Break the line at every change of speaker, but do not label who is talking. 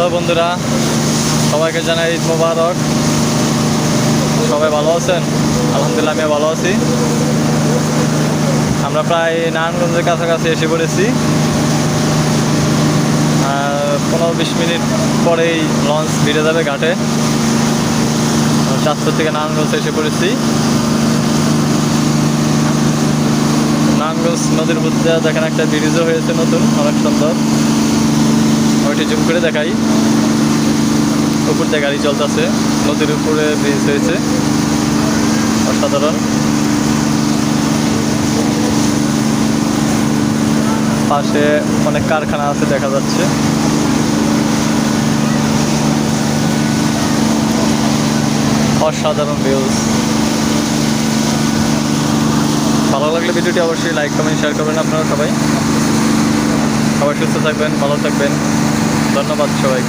Hello বন্ধুরা, সবাইকে জানাই ঈদ মোবারক। সবাই ভালো আছেন? আলহামদুলিল্লাহ আমি ভালো আছি। আমরা প্রায় নারায়ণগঞ্জের কাছাকাছি এসে পড়েছি। পনেরো বিশ মিনিট পরেই লঞ্চ ভিড়ে যাবে ঘাটে। চাঁদপুর থেকে নারায়ণগঞ্জ এসে পড়েছি। নারায়ণগঞ্জ নদীর দিয়ে দেখেন একটা ব্রিজও হয়েছে নতুন, অনেক সুন্দর। ওইটি জুম করে দেখাই। উপর দিয়ে গাড়ি চলতেছে, নদীর উপরে ব্রিজ হয়েছে। অসাধারণ। পাশে অনেক কারখানা আছে দেখা যাচ্ছে। অসাধারণ ভিউজ ভালো লাগলে ভিডিওটি অবশ্যই লাইক কমেন্ট শেয়ার করবেন আপনারা সবাই। সবাই সুস্থ থাকবেন, ভালো থাকবেন। ধন্যবাদ সবাই